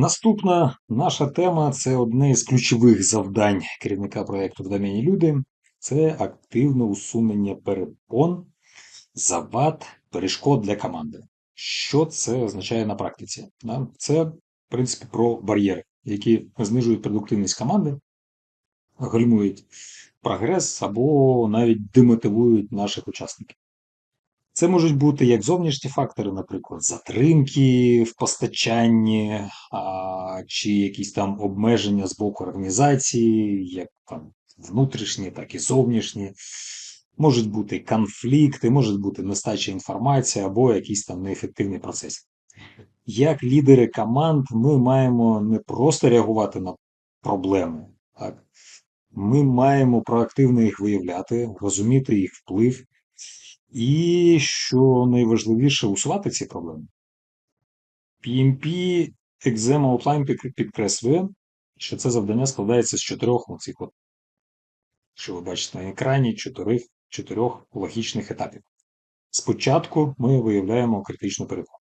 наступна наша тема це одне із ключових завдань керівника проєкту в домені люди. Це активне усунення перепон, завад, перешкод для команди. Що це означає на практиці? Це, в принципі, про бар'єри, які знижують продуктивність команди, гальмують прогрес або навіть демотивують наших учасників. Це можуть бути як зовнішні фактори, наприклад, затримки в постачанні, а, чи якісь там обмеження з боку організації, як там внутрішні, так і зовнішні. Можуть бути конфлікти, можуть бути нестача інформації або якісь там неефективні процеси. Як лідери команд, ми маємо не просто реагувати на проблеми, так? ми маємо проактивно їх виявляти, розуміти їх вплив. І що найважливіше, усувати ці проблеми. PMP Exam Outline підкреслює, що це завдання складається з чотирьох оцих от, що ви бачите на екрані, чотирьох, чотирьох логічних етапів. Спочатку ми виявляємо критичну перепону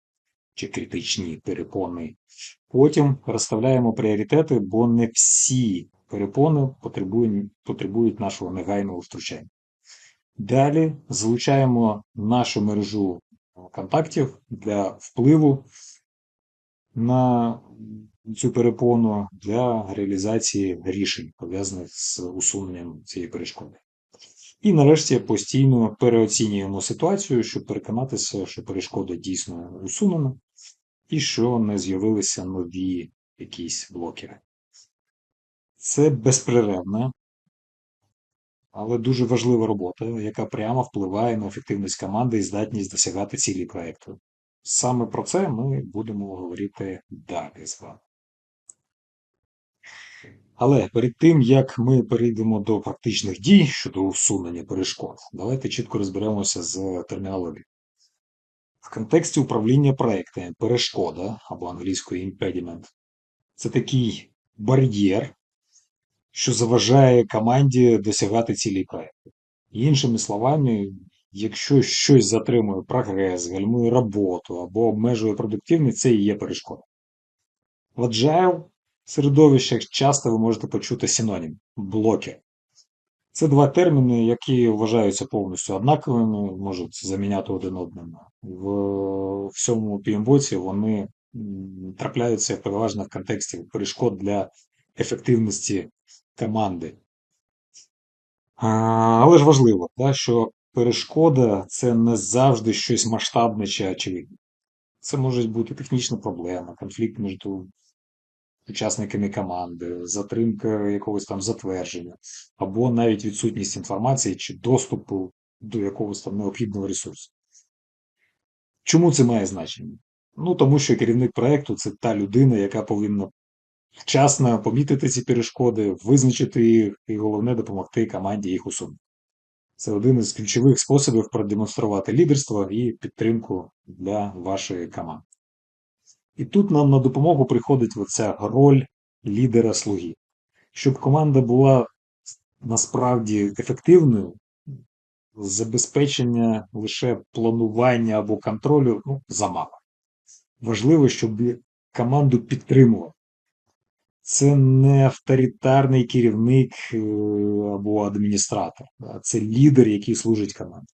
чи критичні перепони. Потім розставляємо пріоритети, бо не всі перепони потребують, потребують нашого негайного втручання. Далі залучаємо нашу мережу контактів для впливу на цю перепону для реалізації рішень, пов'язаних з усуненням цієї перешкоди. І нарешті постійно переоцінюємо ситуацію, щоб переконатися, що перешкода дійсно усунена, і що не з'явилися нові якісь блокери. Це безперервна але дуже важлива робота, яка прямо впливає на ефективність команди і здатність досягати цілі проєкту. Саме про це ми будемо говорити далі з вами. Але перед тим, як ми перейдемо до практичних дій щодо усунення перешкод, давайте чітко розберемося з термінологією. В контексті управління проектами перешкода або англійською impediment – це такий бар'єр, що заважає команді досягати цілі проєкту. Іншими словами, якщо щось затримує прогрес, гальмує роботу або обмежує продуктивність, це і є перешкода. В Agile середовищах часто ви можете почути синонім блокер. Це два терміни, які вважаються повністю однаковими, можуть заміняти один одному. В всьому PMBOT вони трапляються переважно в контексті перешкод для ефективності команди. Але ж важливо, що перешкода це не завжди щось масштабне чи очевидне. Це може бути технічна проблема, конфлікт між учасниками команди, затримка якогось там затвердження, або навіть відсутність інформації чи доступу до якогось там необхідного ресурсу. Чому це має значення? Ну тому що керівник проєкту це та людина, яка повинна вчасно помітити ці перешкоди, визначити їх і головне допомогти команді їх усунути. Це один із ключових способів продемонструвати лідерство і підтримку для вашої команди. І тут нам на допомогу приходить оця роль лідера слуги. Щоб команда була насправді ефективною, забезпечення лише планування або контролю ну, замало. Важливо, щоб команду підтримували це не авторитарний керівник е, або адміністратор, це лідер, який служить команді.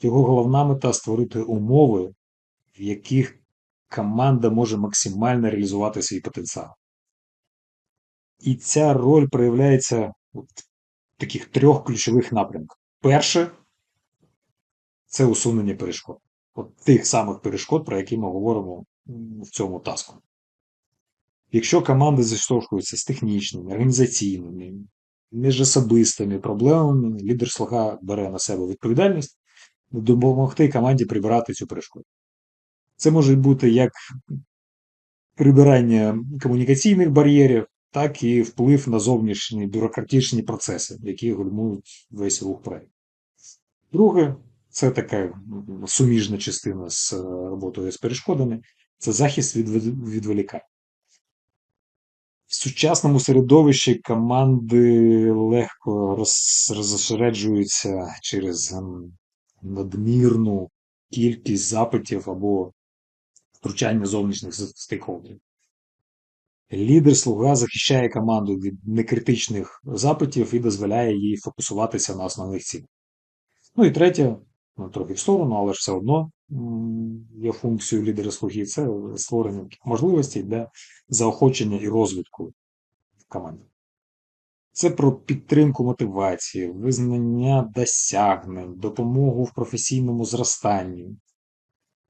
Його головна мета створити умови, в яких команда може максимально реалізувати свій потенціал. І ця роль проявляється в таких трьох ключових напрямках. Перше це усунення перешкод. От тих самих перешкод, про які ми говоримо в цьому таску. Якщо команда зіштовхується з технічними, організаційними, міжособистими проблемами, лідер слуга бере на себе відповідальність допомогти команді прибирати цю перешкоду. Це може бути як прибирання комунікаційних бар'єрів, так і вплив на зовнішні бюрократичні процеси, які гальмують весь рух проєкту. Друге, це така суміжна частина з роботою з перешкодами, це захист від відволікань. В сучасному середовищі команди легко розсереджуються через ем, надмірну кількість запитів або втручання зовнішніх стейкхолдерів. Лідер-слуга захищає команду від некритичних запитів і дозволяє їй фокусуватися на основних цілях. Ну і третє, ну, трохи в сторону, але ж все одно є функцією лідера-слуги це створення можливостей для заохочення і розвитку в команді. Це про підтримку мотивації, визнання досягнень, допомогу в професійному зростанні.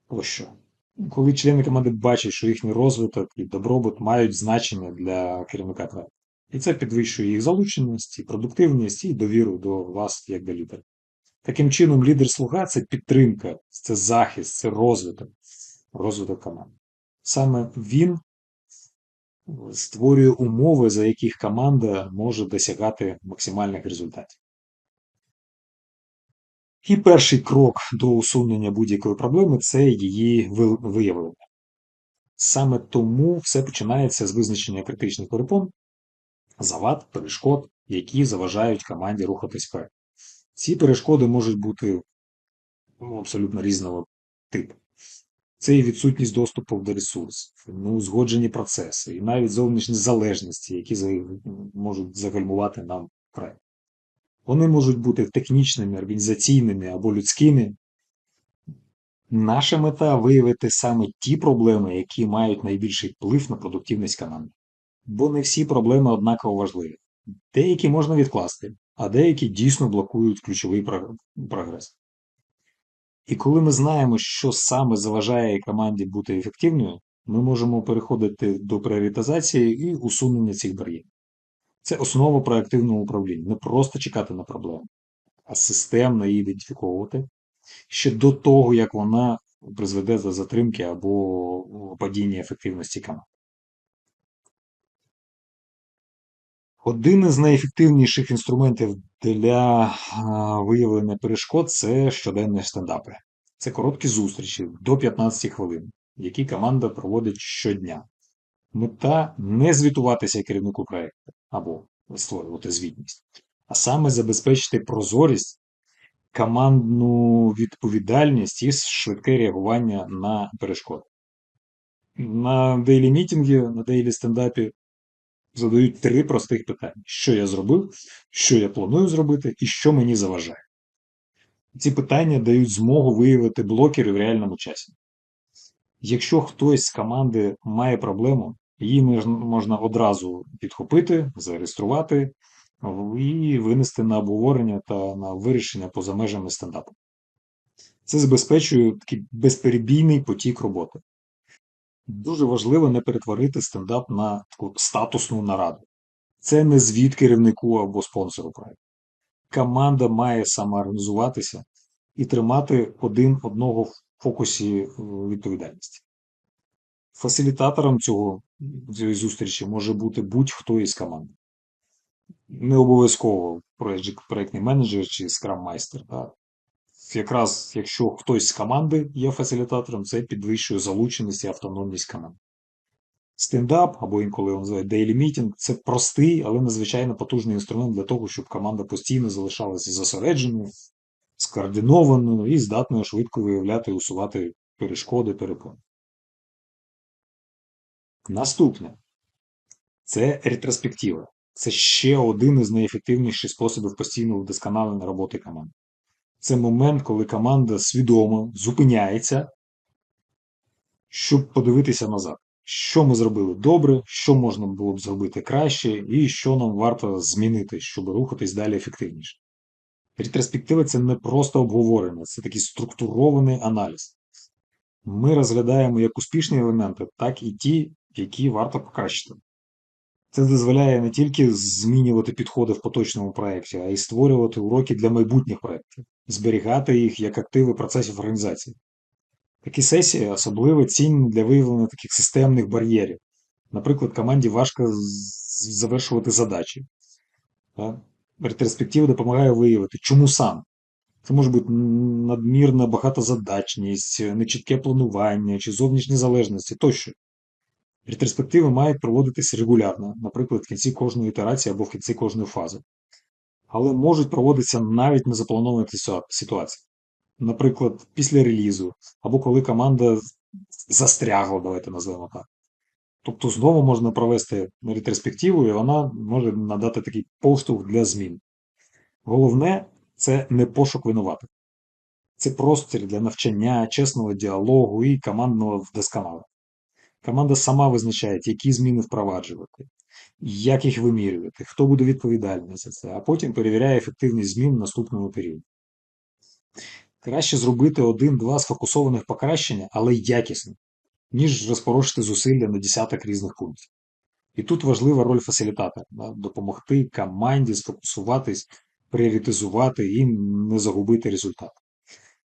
Тощо. Коли члени команди бачать, що їхній розвиток і добробут мають значення для керівника проекту. І це підвищує їх залученість, і продуктивність і довіру до вас як до лідера. Таким чином, лідер-слуга це підтримка, це захист, це розвиток, розвиток команди. Саме він створює умови, за яких команда може досягати максимальних результатів. І перший крок до усунення будь-якої проблеми це її виявлення. Саме тому все починається з визначення критичних перепон, завад, перешкод, які заважають команді рухатись вперед. Ці перешкоди можуть бути ну, абсолютно різного типу. Це і відсутність доступу до ресурсів, ну, узгоджені процеси, і навіть зовнішні залежності, які можуть загальмувати нам проект. Вони можуть бути технічними, організаційними або людськими. Наша мета виявити саме ті проблеми, які мають найбільший вплив на продуктивність команди. Бо не всі проблеми однаково важливі. Деякі можна відкласти, а деякі дійсно блокують ключовий прогрес. І коли ми знаємо, що саме заважає команді бути ефективною, ми можемо переходити до пріоритизації і усунення цих бар'єрів. Це основа проактивного управління. Не просто чекати на проблему, а системно її ідентифіковувати ще до того, як вона призведе до затримки або падіння ефективності команд. Один із найефективніших інструментів для виявлення перешкод це щоденні стендапи. Це короткі зустрічі до 15 хвилин, які команда проводить щодня. Мета не звітуватися керівнику проєкту або створювати звітність, а саме забезпечити прозорість, командну відповідальність і швидке реагування на перешкоди. На дейлі мітингі, на дейлі стендапі задають три простих питання: що я зробив, що я планую зробити, і що мені заважає. Ці питання дають змогу виявити блокери в реальному часі. Якщо хтось з команди має проблему, її можна одразу підхопити, зареєструвати і винести на обговорення та на вирішення поза межами стендапу. Це забезпечує такий безперебійний потік роботи. Дуже важливо не перетворити стендап на таку статусну нараду. Це не звіт керівнику або спонсору проєкту. Команда має самоорганізуватися і тримати один одного в фокусі е, відповідальності. Фасилітатором цього цієї зустрічі може бути будь-хто із команди. Не обов'язково проєктний менеджер чи скрам-майстер. Якраз якщо хтось з команди є фасилітатором, це підвищує залученість і автономність команди. Стендап, або інколи його називають Meeting – це простий, але надзвичайно потужний інструмент для того, щоб команда постійно залишалася зосередженою, скоординованою і здатною швидко виявляти і усувати перешкоди перепони. Наступне це ретроспектива. Це ще один із найефективніших способів постійного вдосконалення роботи команди. Це момент, коли команда свідомо зупиняється, щоб подивитися назад, що ми зробили добре, що можна було б зробити краще, і що нам варто змінити, щоб рухатись далі ефективніше. Ретроспектива це не просто обговорення, це такий структурований аналіз. Ми розглядаємо як успішні елементи, так і ті, які варто покращити. Це дозволяє не тільки змінювати підходи в поточному проєкті, а й створювати уроки для майбутніх проєктів, зберігати їх як активи процесів організації. Такі сесії особливо цінні для виявлення таких системних бар'єрів. Наприклад, команді важко завершувати задачі. Ретроспектива допомагає виявити, чому сам. Це може бути надмірна багатозадачність, нечітке планування чи зовнішні залежності тощо. Ретроспективи мають проводитися регулярно, наприклад, в кінці кожної ітерації або в кінці кожної фази. Але можуть проводитися навіть незаплановані ситуації. Наприклад, після релізу, або коли команда застрягла, давайте назвемо так. Тобто знову можна провести ретроспективу, і вона може надати такий поштовх для змін. Головне це не пошук винуватих. Це простір для навчання, чесного діалогу і командного вдосконалення. Команда сама визначає, які зміни впроваджувати, як їх вимірювати, хто буде відповідальний за це, а потім перевіряє ефективність змін в наступному періоді. Краще зробити один-два сфокусованих покращення, але якісно, ніж розпорошити зусилля на десяток різних пунктів. І тут важлива роль фасилітатора да, допомогти команді сфокусуватись, пріоритизувати і не загубити результат.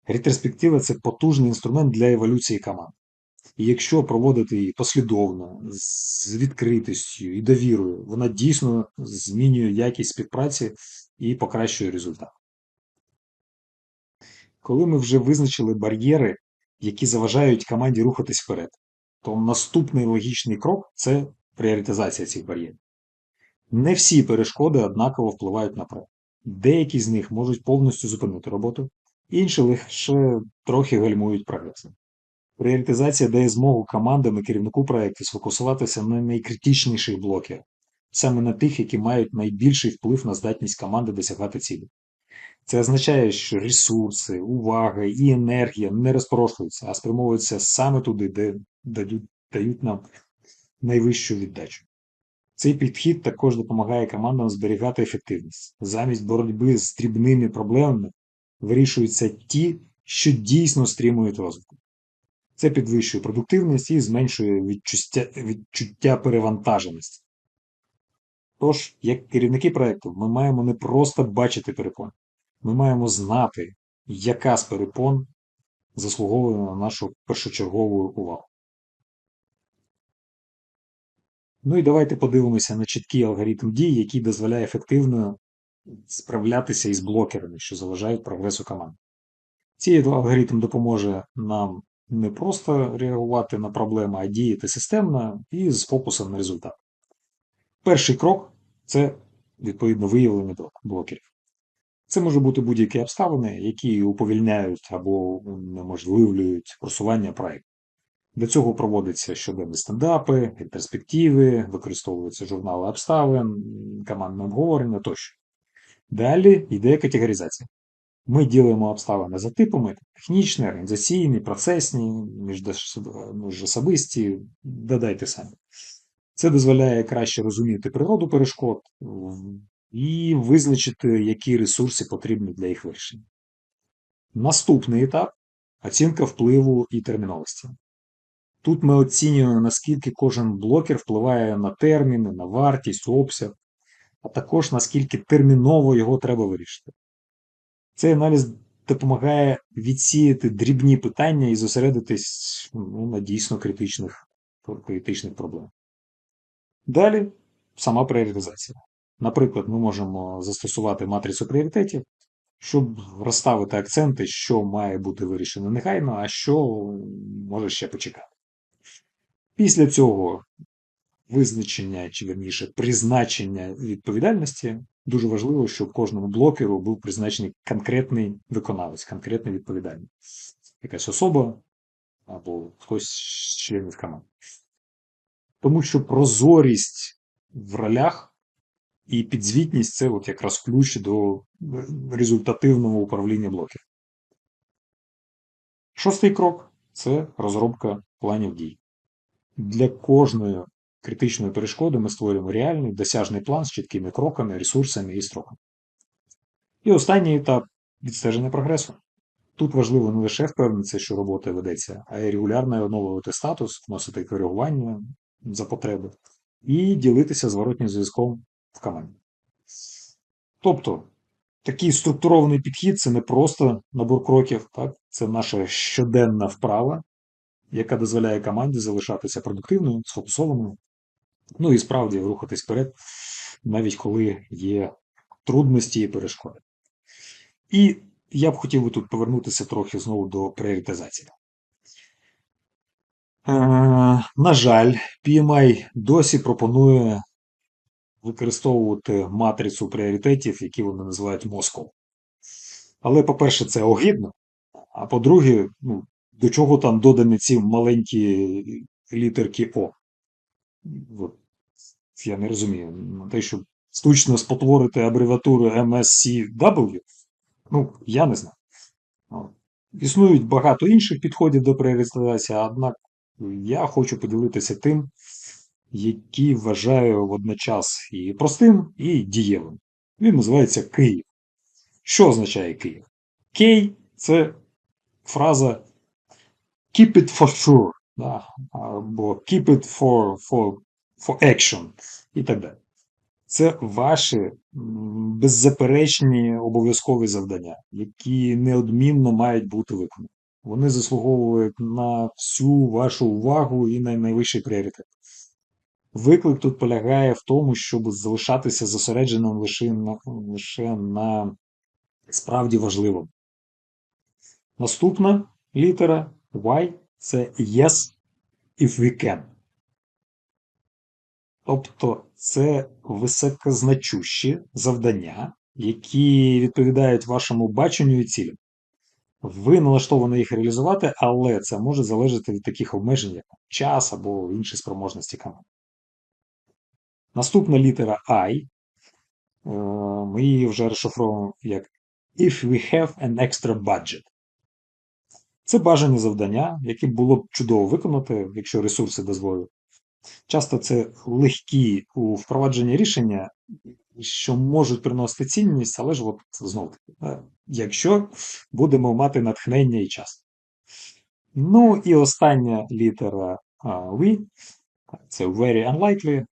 Ретроспектива це потужний інструмент для еволюції команди. І якщо проводити її послідовно, з відкритістю і довірою, вона дійсно змінює якість співпраці і покращує результат. Коли ми вже визначили бар'єри, які заважають команді рухатись вперед, то наступний логічний крок це пріоритизація цих бар'єрів. Не всі перешкоди однаково впливають на проект. Деякі з них можуть повністю зупинити роботу, інші лише трохи гальмують прогрес. Пріоритизація дає змогу командам і керівнику проєкту сфокусуватися на найкритичніших блоках, саме на тих, які мають найбільший вплив на здатність команди досягати цілі. Це означає, що ресурси, увага і енергія не розпорошуються, а спрямовуються саме туди, де дають нам найвищу віддачу. Цей підхід також допомагає командам зберігати ефективність. Замість боротьби з дрібними проблемами вирішуються ті, що дійсно стримують розвиток. Це підвищує продуктивність і зменшує відчуття, відчуття перевантаженості. Тож, як керівники проєкту, ми маємо не просто бачити перепони, ми маємо знати, яка з перепон заслуговує на нашу першочергову увагу. Ну і давайте подивимося на чіткий алгоритм дій, який дозволяє ефективно справлятися із блокерами, що заважають прогресу команди. Цей алгоритм допоможе нам не просто реагувати на проблеми, а діяти системно і з фокусом на результат. Перший крок це відповідно виявлення блокерів. Це може бути будь-які обставини, які уповільняють або унеможливлюють просування проєкту. Для цього проводяться щоденні стендапи, перспективи, використовуються журнали обставин, командне обговорення тощо. Далі йде категоризація. Ми ділимо обставини за типами: технічні, організаційні, процесні, міжособисті, додайте самі. Це дозволяє краще розуміти природу перешкод і визначити, які ресурси потрібні для їх вирішення. Наступний етап оцінка впливу і терміновості. Тут ми оцінюємо, наскільки кожен блокер впливає на терміни, на вартість, обсяг, а також наскільки терміново його треба вирішити. Цей аналіз допомагає відсіяти дрібні питання і зосередитись ну, на дійсно критичних, критичних проблемах. Далі сама пріоритизація. Наприклад, ми можемо застосувати матрицю пріоритетів, щоб розставити акценти, що має бути вирішено негайно, а що може ще почекати. Після цього визначення, чи верніше призначення відповідальності дуже важливо, щоб кожному блокеру був призначений конкретний виконавець, конкретний відповідальний. Якась особа або хтось з членів команди. Тому що прозорість в ролях і підзвітність це от якраз ключ до результативного управління блоків. Шостий крок це розробка планів дій. Для кожної критичної перешкоди ми створюємо реальний досяжний план з чіткими кроками, ресурсами і строками. І останній етап відстеження прогресу. Тут важливо не лише впевнитися, що робота ведеться, а й регулярно оновлювати статус, вносити коригування за потреби і ділитися зворотнім зв'язком в команді. Тобто, такий структурований підхід це не просто набор кроків, так? це наша щоденна вправа, яка дозволяє команді залишатися продуктивною, сфокусованою, ну і справді рухатись вперед, навіть коли є трудності і перешкоди. І я б хотів би тут повернутися трохи знову до пріоритизації. Е, на жаль, PMI досі пропонує використовувати матрицю пріоритетів, які вони називають мозком. Але, по-перше, це огидно. А по-друге, ну, до чого там додані ці маленькі літерки О. я не розумію, те, щоб штучно спотворити абревіатуру MSCW, ну, я не знаю. Існують багато інших підходів до пріоритизації, однак я хочу поділитися тим, який вважаю водночас і простим, і дієвим. Він називається Київ. Що означає Київ? Кей це фраза keep it for sure, да, або keep it for, for, for action і так далі. Це ваші беззаперечні обов'язкові завдання, які неодмінно мають бути виконані. Вони заслуговують на всю вашу увагу і на найвищий пріоритет. Виклик тут полягає в тому, щоб залишатися зосередженим лише на, лише на справді важливому. Наступна літера Y це Yes if we can. Тобто це високозначущі завдання, які відповідають вашому баченню і цілям. Ви налаштовані їх реалізувати, але це може залежати від таких обмежень, як час або інші спроможності команди. Наступна літера I. Е, ми її вже розшифровуємо як If we have an extra budget. Це бажані завдання, які було б чудово виконати, якщо ресурси дозволять. Часто це легкі у впровадженні рішення, що можуть приносити цінність, але ж от знову таки, якщо будемо мати натхнення і час. Ну і остання літера V, це very unlikely.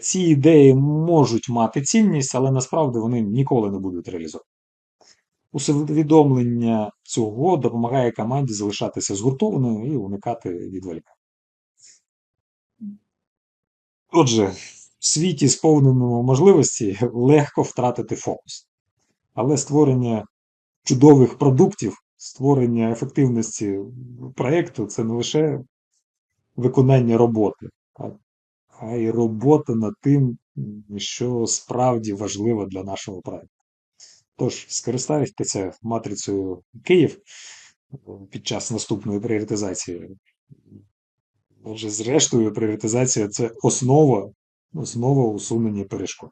Ці ідеї можуть мати цінність, але насправді вони ніколи не будуть реалізовані. Усвідомлення цього допомагає команді залишатися згуртованою і уникати відволікань. Отже, в світі, сповненому можливості, легко втратити фокус. Але створення чудових продуктів, створення ефективності проєкту це не лише виконання роботи, а й робота над тим, що справді важливо для нашого проєкту. Тож, скористайтеся матрицею Київ під час наступної пріоритизації. Отже, зрештою, пріоритизація це основа, основа усунення перешкод.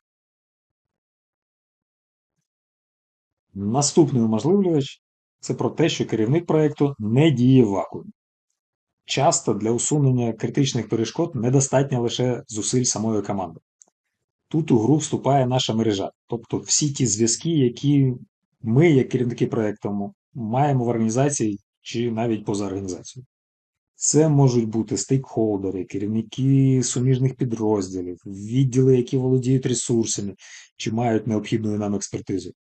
Наступний уможливлювач це про те, що керівник проєкту не діє в вакуумі. Часто для усунення критичних перешкод недостатньо лише зусиль самої команди. Тут у гру вступає наша мережа, тобто всі ті зв'язки, які ми, як керівники проєкту, маємо в організації чи навіть поза організацією. Це можуть бути стейкхолдери, керівники суміжних підрозділів, відділи, які володіють ресурсами чи мають необхідну нам експертизу.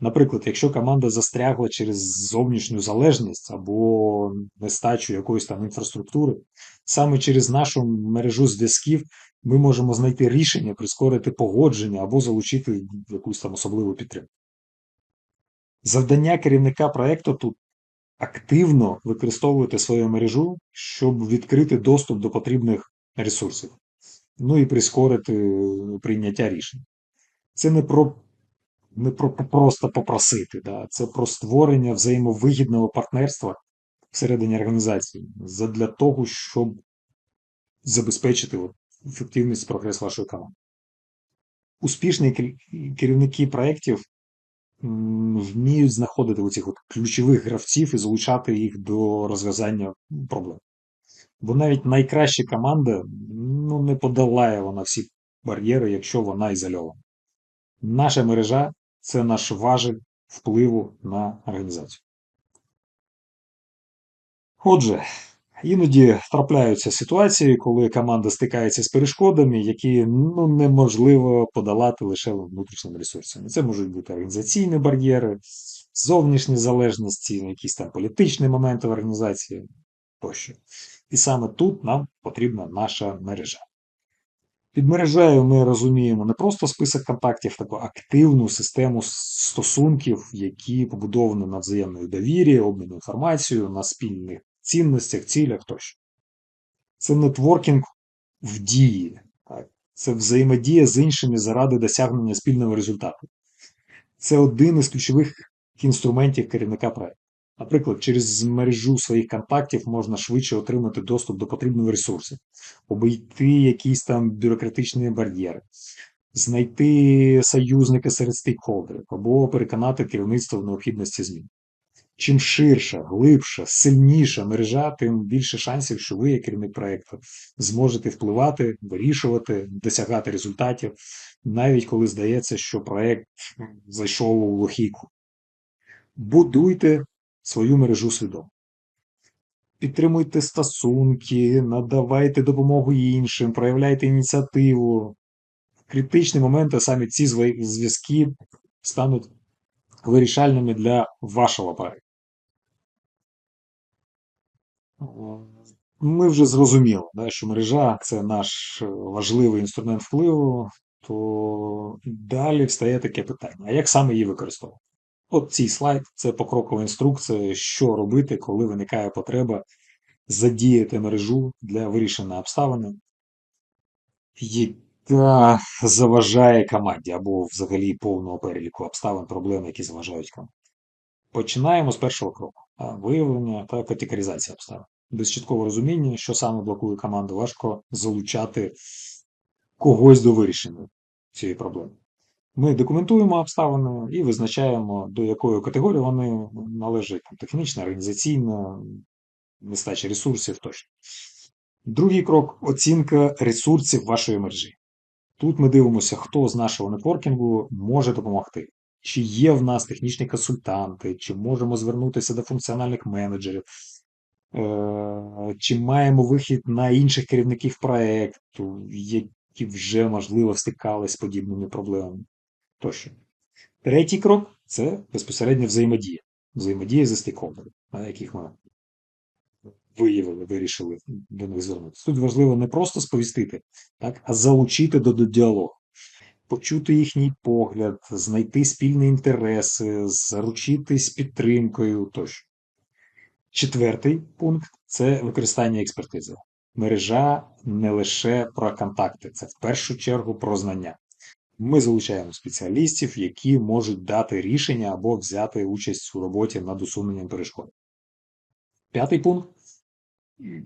Наприклад, якщо команда застрягла через зовнішню залежність або нестачу якоїсь там інфраструктури, саме через нашу мережу зв'язків ми можемо знайти рішення, прискорити погодження або залучити якусь там особливу підтримку. Завдання керівника проєкту тут активно використовувати свою мережу, щоб відкрити доступ до потрібних ресурсів, ну і прискорити прийняття рішень. Це не про не про просто попросити, да? це про створення взаємовигідного партнерства всередині організації для того, щоб забезпечити ефективність прогрес вашої команди. Успішні керівники проєктів вміють знаходити оцих от ключових гравців і залучати їх до розв'язання проблем. Бо навіть найкраща команда ну, не подолає вона всі бар'єри, якщо вона ізольована. Наша мережа це наш важель впливу на організацію. Отже, Іноді трапляються ситуації, коли команда стикається з перешкодами, які ну, неможливо подолати лише внутрішніми ресурсами. Це можуть бути організаційні бар'єри, зовнішні залежності, якісь там політичні моменти в організації тощо. І саме тут нам потрібна наша мережа. Під мережею ми розуміємо не просто список контактів, таку активну систему стосунків, які побудовані на взаємної довірі, обміну інформацією, на спільних цінностях, цілях тощо. Це нетворкінг в дії, так? це взаємодія з іншими заради досягнення спільного результату. Це один із ключових інструментів керівника проєкту. Наприклад, через мережу своїх контактів можна швидше отримати доступ до потрібних ресурсів, обійти якісь там бюрократичні бар'єри, знайти союзника серед стейкхолдерів або переконати керівництво в необхідності змін. Чим ширша, глибша, сильніша мережа, тим більше шансів, що ви, як керівник проєкту, зможете впливати, вирішувати, досягати результатів, навіть коли здається, що проєкт зайшов у лохійку. Будуйте свою мережу свідомо. Підтримуйте стосунки, надавайте допомогу іншим, проявляйте ініціативу. В критичні моменти саме ці зв'язки стануть вирішальними для вашого проєкту. Ми вже зрозуміли, що мережа це наш важливий інструмент впливу, то далі встає таке питання: а як саме її використовувати? От цей слайд це покрокова інструкція, що робити, коли виникає потреба задіяти мережу для вирішення обставини, яка заважає команді або взагалі повного переліку обставин, проблем, які заважають команді. Починаємо з першого кроку виявлення та категоризація обставин. Без чіткого розуміння, що саме блокує команду, важко залучати когось до вирішення цієї проблеми. Ми документуємо обставини і визначаємо, до якої категорії вони належать технічно, організаційно, нестача ресурсів тощо. Другий крок оцінка ресурсів вашої мережі. Тут ми дивимося, хто з нашого нетворкінгу може допомогти. Чи є в нас технічні консультанти, чи можемо звернутися до функціональних менеджерів, чи маємо вихід на інших керівників проєкту, які вже, можливо, стикались з подібними проблемами тощо. Третій крок це безпосередня взаємодія. Взаємодія зі стейкхолдерами, на яких ми виявили, вирішили до них звернутися. Тут важливо не просто сповістити, так, а залучити до діалогу, почути їхній погляд, знайти спільні інтереси, заручитись підтримкою тощо. Четвертий пункт це використання експертизи. Мережа не лише про контакти, це в першу чергу про знання. Ми залучаємо спеціалістів, які можуть дати рішення або взяти участь у роботі над усуненням перешкод. П'ятий пункт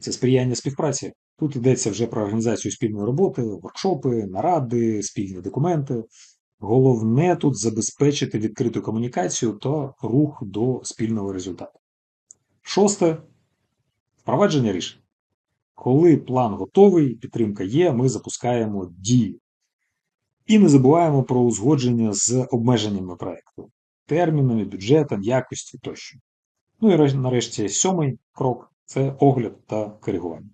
це сприяння співпраці. Тут йдеться вже про організацію спільної роботи, воркшопи, наради, спільні документи. Головне тут забезпечити відкриту комунікацію та рух до спільного результату. Шосте впровадження рішень. Коли план готовий, підтримка є, ми запускаємо дію. І не забуваємо про узгодження з обмеженнями проєкту, термінами, бюджетом, якістю тощо. Ну і нарешті сьомий крок це огляд та коригування.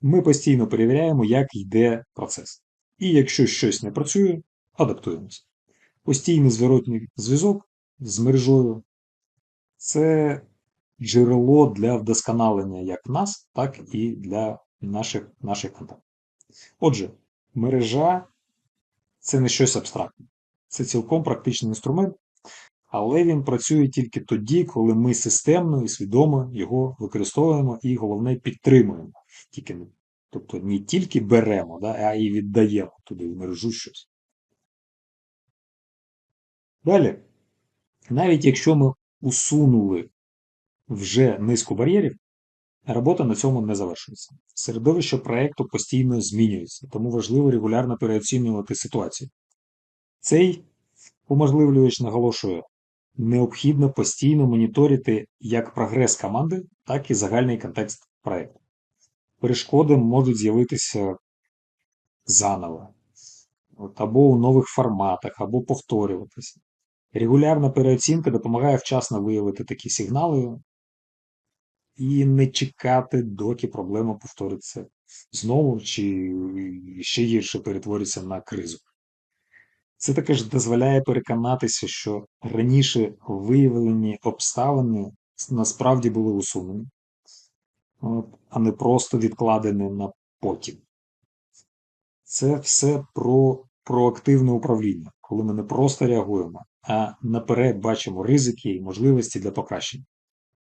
Ми постійно перевіряємо, як йде процес. І якщо щось не працює, адаптуємося. Постійний зворотній зв'язок з мережою це джерело для вдосконалення як нас, так і для наших наших контактів. Отже, мережа це не щось абстрактне. Це цілком практичний інструмент, але він працює тільки тоді, коли ми системно і свідомо його використовуємо і, головне, підтримуємо. Тільки, Тобто не тільки беремо, да, а й віддаємо туди в мережу щось. Далі, навіть якщо ми усунули вже низку бар'єрів, робота на цьому не завершується. Середовище проєкту постійно змінюється, тому важливо регулярно переоцінювати ситуацію. Цей уможливлювач наголошує, необхідно постійно моніторити як прогрес команди, так і загальний контекст проєкту. Перешкоди можуть з'явитися заново, або у нових форматах, або повторюватися. Регулярна переоцінка допомагає вчасно виявити такі сигнали і не чекати, доки проблема повториться знову, чи ще гірше перетвориться на кризу. Це також дозволяє переконатися, що раніше виявлені обставини насправді були усунені, а не просто відкладені на потім. Це все про проактивне управління, коли ми не просто реагуємо, а наперед бачимо ризики і можливості для покращення.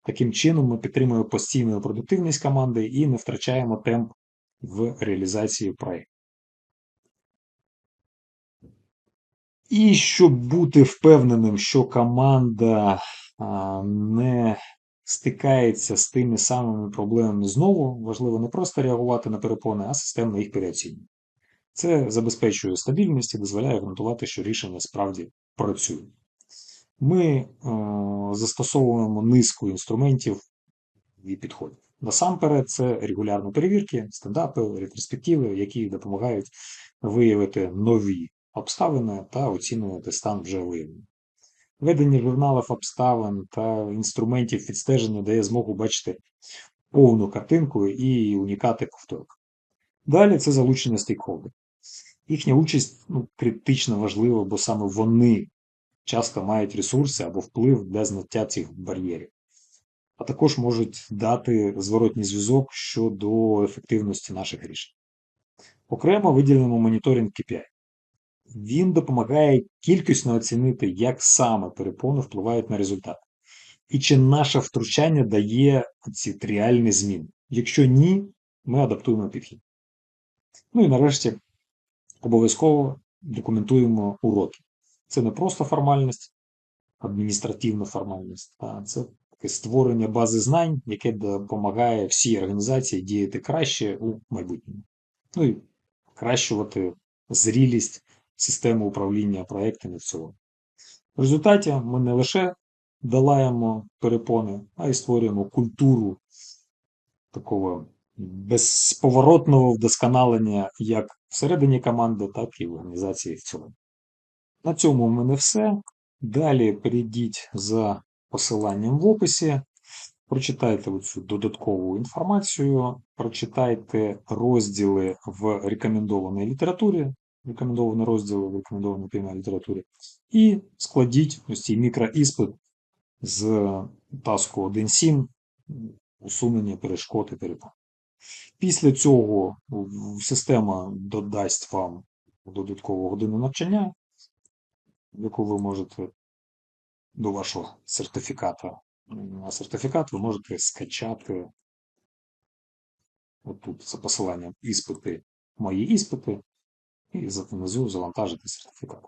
Таким чином, ми підтримуємо постійну продуктивність команди і не втрачаємо темп в реалізації проєкту. І щоб бути впевненим, що команда не стикається з тими самими проблемами знову, важливо не просто реагувати на перепони, а системно їх переоцінювати. Це забезпечує стабільність і дозволяє гарантувати, що рішення справді працює. Ми е, застосовуємо низку інструментів і підходів. Насамперед, це регулярні перевірки, стендапи, ретроспективи, які допомагають виявити нові обставини та оцінювати стан вже виявлений. Ведення журналів обставин та інструментів відстеження дає змогу бачити повну картинку і унікати повторок. Далі це залучення стейкхолдерів. Їхня участь ну, критично важлива, бо саме вони часто мають ресурси або вплив для зняття цих бар'єрів, а також можуть дати зворотній зв'язок щодо ефективності наших рішень. Окремо виділимо моніторинг KPI. Він допомагає кількісно оцінити, як саме перепони впливають на результат. І чи наше втручання дає ці реальні зміни. Якщо ні, ми адаптуємо підхід. Ну і нарешті обов'язково документуємо уроки. Це не просто формальність, адміністративна формальність, а це таке створення бази знань, яке допомагає всій організації діяти краще у майбутньому. Ну і кращувати зрілість системи управління проектами в цілому. В результаті ми не лише долаємо перепони, а й створюємо культуру такого безповоротного вдосконалення як всередині команди, так і в організації в цілому. На цьому в мене все. Далі перейдіть за посиланням в описі, прочитайте оцю додаткову інформацію, прочитайте розділи в рекомендованій літературі, рекомендовані розділи в рекомендованій певній літературі, і складіть ось цей мікроіспит з таску 1.7 усунення перешкод і перепон. Після цього система додасть вам додаткову годину навчання, яку ви можете до вашого сертифіката. На сертифікат ви можете скачати отут за посиланням іспити, мої іспити, і внизу завантажити сертифікат.